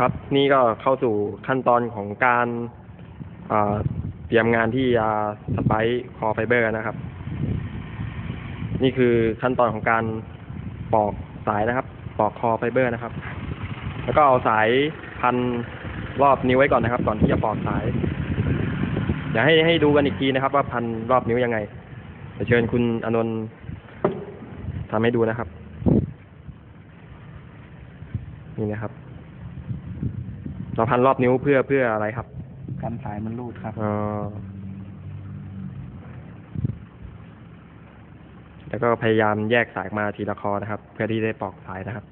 ครับ นี่ก็เข้าสู่ขั้นตอนของการเตรียมงานที่จะสไปคอไฟเบอร์นะครับ นี่คือขั้นตอนของการปอกสายนะครับ ปอกคอไฟเบอร์นะครับ แล้วก็เอาสายพันรอบนิ้วไว้ก่อนนะครับ ก่อนที่จะปอกสายเดี๋ยวให้ให้ดูกันอีกทีนะครับ ว่าพันรอบนิ้วยังไงเดี๋ยวเชิญคุณอนนท์ทำให้ดูนะครับ นี่นะครับ เราพันรอบนิ้วเพื่อเพื่ออะไรครับ กันสายมันรูดครับเอ่อแล้วก็พยายามแยกสายออกมาทีละคอนะครับ เพื่อที่ได้ปอกสายนะครับ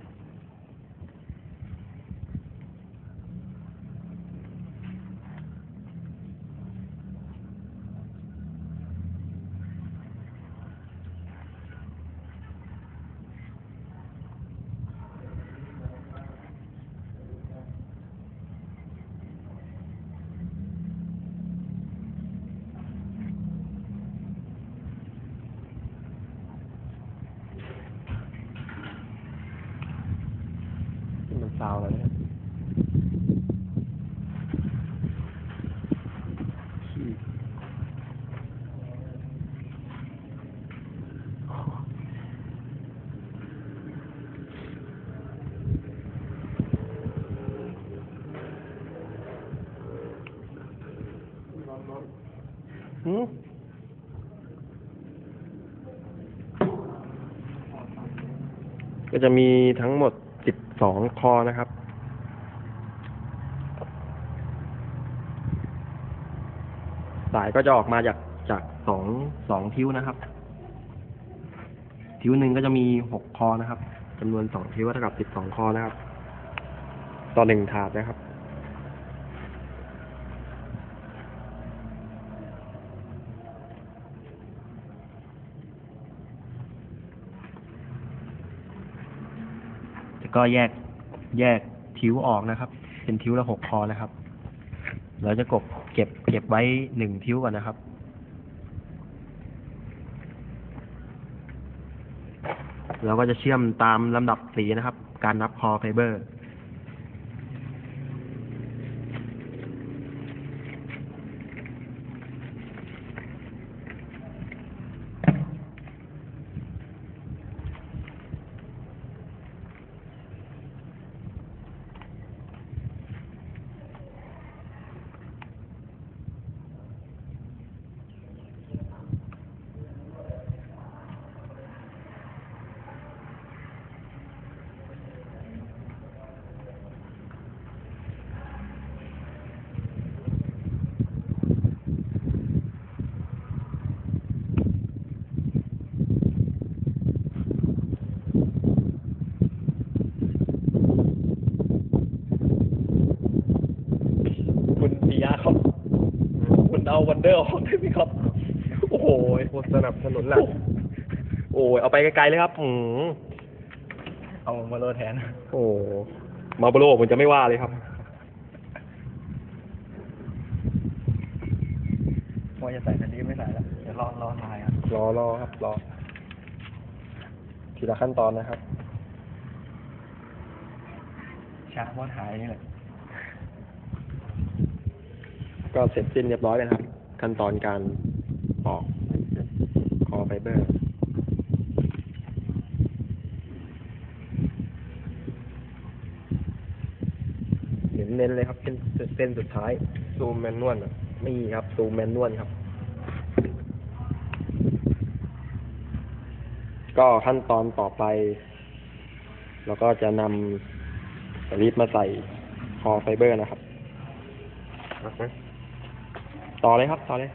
มัน ซาวแล้วเนี่ยหืมก็จะมีทั้งหมด 12คอนะครับ สายก็จะออกมาจากจากสองสองทิ้วนะครับ ทิ้วหนึ่งก็จะมีหกคอนะครับจำนวนสองทิวเท่ากับสิบสองคอนะครับ ต่อหนึ่งถาดนะครับก็แยก แยกทิวออกนะครับ เป็นทิวละหกคอนะครับ เราจะกบเก็บเก็บไว้หนึ่งทิวก่อนนะครับ เราก็จะเชื่อมตามลำดับสีนะครับ การนับคอไฟเบอร์ เอาวันเดอร์ออกได้ไหมครับ โอ้โหโฆสนับสนุนหลักโอ้ยเอาไปไกลๆเลยครับอืมเอามาโลแทน โอ้มาโบโลผมจะไม่ว่าเลยครับว่าจะใส่คันนี้ไม่ใส่แล้วเดี๋ยวรอรอถ่ายครับรอรอครับรอทีละขั้นตอนนะครับช้าเพราะถ่ายนี่แหละก็เสร็จสิ้นเรียบร้อยเลยนะครับ ขั้นตอนการปอกคอไฟเบอร์ เห็นเน้นเลยครับเส้นเส้นสุดท้าย ซูมแมนนวลอะนี่ครับ ซูมแมนนวลครับ ก็ขั้นตอนต่อไปเราก็จะนำสลิปมาใส่คอไฟเบอร์นะครับ ต่อเลยครับ ต่อเลย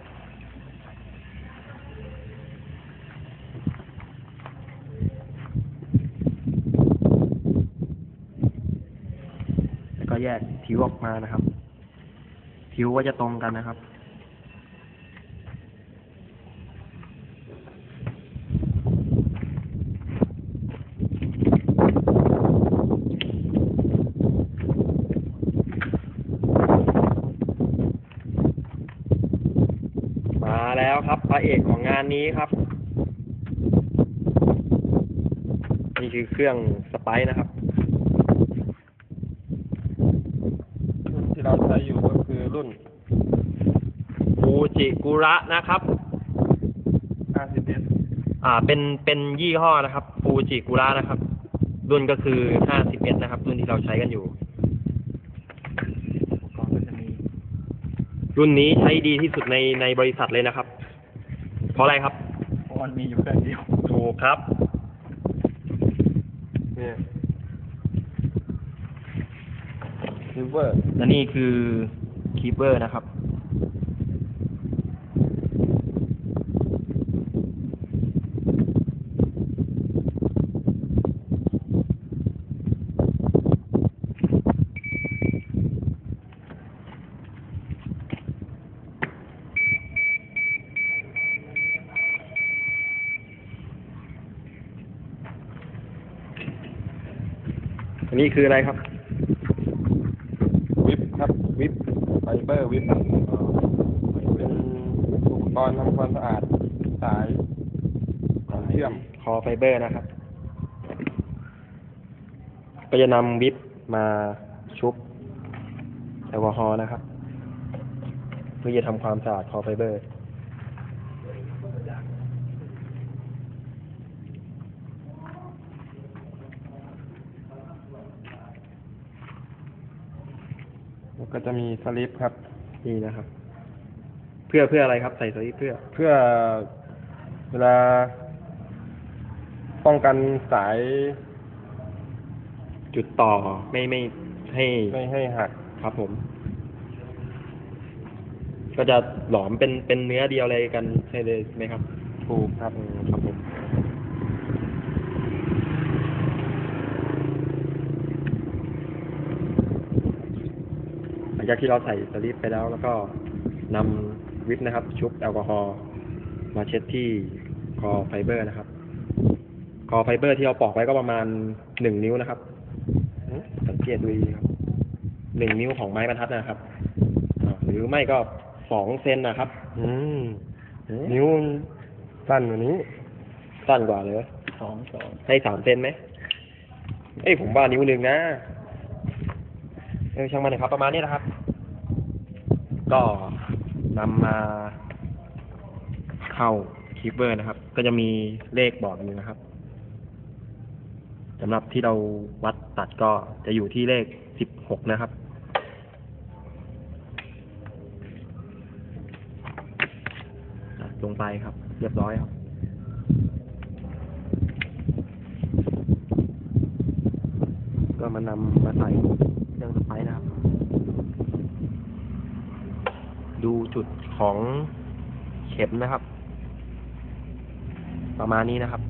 แล้วก็แยกทิวออกมานะครับทิวก็จะตรงกันนะครับ มาแล้วค รับพระเอกของงานนี้ครับ นี่คือเครื่องสไปซ์นะครับเราใช้อยู่ก็คือรุ่นฟูจิกุระนะครับ51อ่า เป็นเป็นยี่ห้อนะครับฟูจิกุระนะครับ รุ่นก็คือ51นะครับ รุ่นที่เราใช้กันอยู่ อุปกรณ์ก็จะมี รุ่นนี้ใช้ดีที่สุดในในบริษัทเลยนะครับ เพราะอะไรครับเพราะมันมีอยู่เครื่องเดียวถูกครับเนี่ยซิลเวอร์และนี่คือคีเปอร์นะครับ อั นนี้คืออะไรครับ วิปครับวิปไฟเบอร์วิปเป็นอุปกรณ์ทำความสะอาดสายเชื่อมคอไฟเบอร์นะครับ ก็จะนำวิปมาชุบแอลกอฮอล์นะครับ เพื่อจะทำความสะอาดคอไฟเบอร์ ก็จะมีสลิปครับ นี่นะครับ เพื่อเพื่ออะไรครับ ใส่สลิปเพื่อ เพื่อเวลา ป้องกันสายจุดต่อไม่ไม่ให้ไม่ให้หักครับผม ก็จะหลอมเป็นเป็นเนื้อเดียวอะไรกันใช่เลยไหมครับ ถูกครับอืมครับผม หลัง จากที่เราใส่สลิปไปแล้ว แล้วก็นำวิปนะครับ ชุบแอลกอฮอล์มาเช็ดที่คอไฟเบอร์นะครับ คอไฟเบอร์ที่เราปอกไว้ก็ประมาณหนึ่งนิ้วนะครับสังเกตดูดีครับหนึ่งนิ้วของไม้บรรทัดนะครับอ่าหรือไม่ก็สองเซนนะครับ อืมนิ้วสั้นกว่านี้ สั้นกว่าเลยสองสองให้สามเซนไหมเอ้ยผมว่านิ้วหนึ่งนะ เออช่างมันนะครับ ประมาณนี้นะครับ ก็นำมาเข้าคีเบอร์นะครับ ก็จะมีเลขบอกอยู่นะครับสำหรับที่เราวัดตัดก็จะอยู่ที่เลขสิบหกนะครับตัดลงไปครับ เรียบร้อยครับก็มานำมาใส่ เรื่องสไปนะครับ ดูจุดของเข็มนะครับ ประมาณนี้นะครับ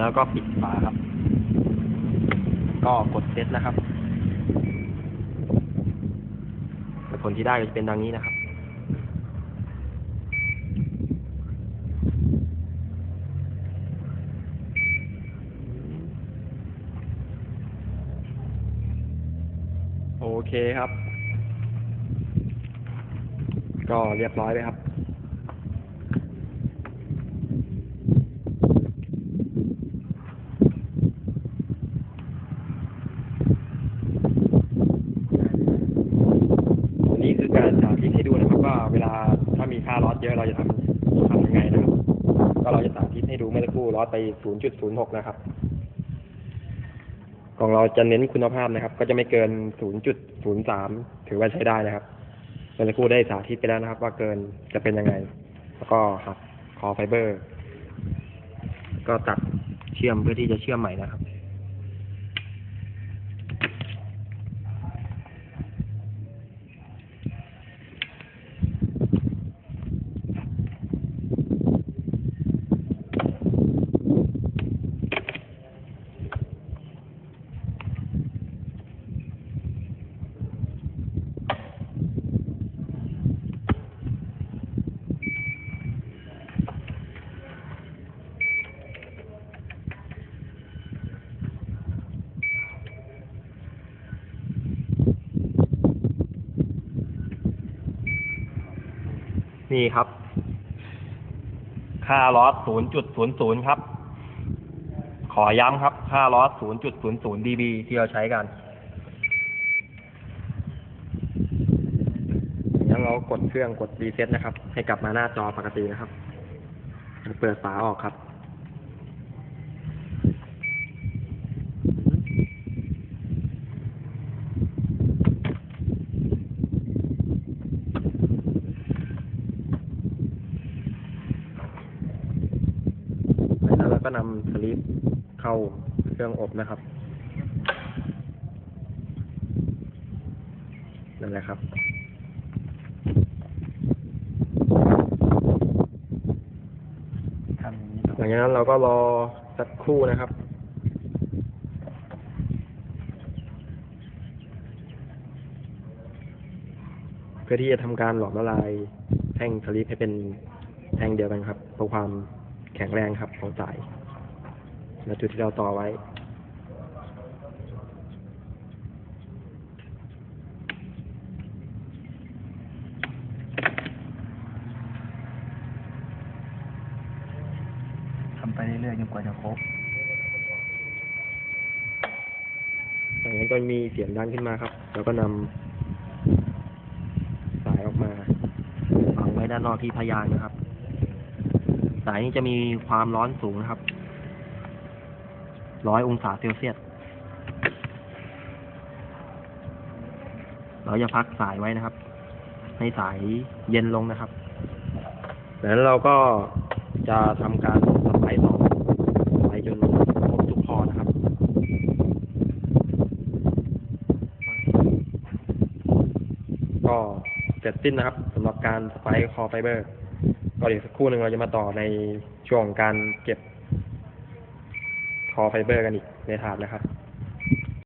แล้วก็ปิดฝาครับ ก็กดเซตนะครับผลที่ได้ก็จะเป็นดังนี้นะครับ โอ เคครับ ก็เรียบร้อยเลยครับอันนี้คือการสาธิตให้ดูนะครับว่าเวลาถ้ามีค่าลอสเยอะเราจะทำทำยังไงนะครับ ก็เราจะสาธิตให้ดูเมื่อสักครู่ลอสไป 0.06 นะครับ ของเราจะเน้นคุณภาพนะครับ ก็จะไม่เกิน 0.03 ถือว่าใช้ได้นะครับเมื่อสักครู่ได้สาธิตไปแล้วนะครับ ว่าเกินจะเป็นยังไง แล้วก็หักคอไฟเบอร์ ก็ตัดเชื่อมเพื่อที่จะเชื่อมใหม่นะครับ ซีครับ ค่าลอส0.00ครับ ขอย้ำครับ ค่าลอส0.00ย์ดีบีที่เราใช้กันแล้วเรากดเครื่องกดรีเซ็ตนะครับ ให้กลับมาหน้าจอปกตินะครับ เปิดฝาออกครับ รื่องอบนะครับ นั่นแหละครับทำอย่างนี้หลังจากนั้นเราก็รอสักครู่นะครับเพื่อที่จะทำการหลอมละลายแท่งสลิปให้เป็นแท่งเดียวกันครับเพื่อความแข็งแรงครับของสายและจุดที่เราต่อไว้ ทำไปเรื่อยๆจนกว่าจะครบจากนั้นก็มีเสียงดังขึ้นมาครับ แล้วก็นำสายออกมาฝังไว้ด้านนอกที่พยางนะครับ สายนี้จะมีความร้อนสูงนะครับ ร้อยองศาเซลเซียส เราจะพักสายไว้นะครับ ให้สายเย็นลงนะครับจากนั้นเราก็จะทำการสไปต่อไป จนครบทุกพอนะครับก็เสร็จสิ้นนะครับสำหรับการสไปคอไฟเบอร์ก็เดี๋ยวสักครู่หนึ่งเราจะมาต่อในช่วงของการเก็บคอไฟเบอร์กันอีกในถาดนะครับ